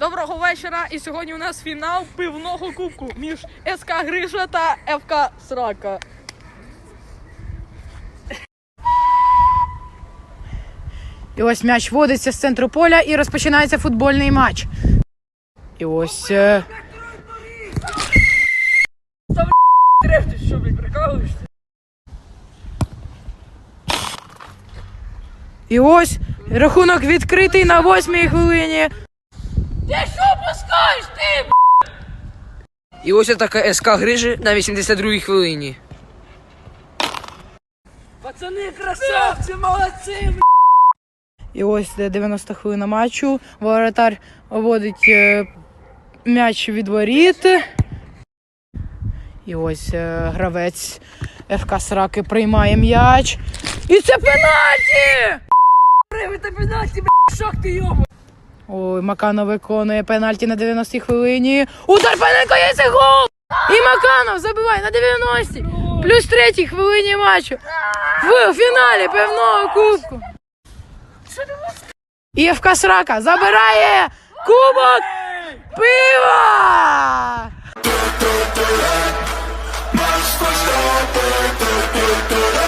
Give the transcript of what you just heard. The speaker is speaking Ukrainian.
Доброго вечора. І сьогодні у нас фінал пивного кубку між СК Гриша та ФК Срака. І ось м'яч водиться з центру поля і розпочинається футбольний матч. І ось. е, І ось рахунок відкритий на восьмій хвилині. Ти що пускаєш ти? І ось така СК Грижі на 82-й хвилині. Пацани, красавці, молодці! І ось де 90 хвилина матчу. Воротар вводить е, м'яч від воріт. І ось е, гравець ФК Сраки приймає м'яч. І це пенальті! Шок ти йому! Ой, Маканов виконує пенальті на 90-й хвилині. Удар Паненко є це гол! І Маканов забиває на 90-й. Плюс третій хвилині матчу. В фіналі певного кубку. І ФК Срака забирає кубок пива!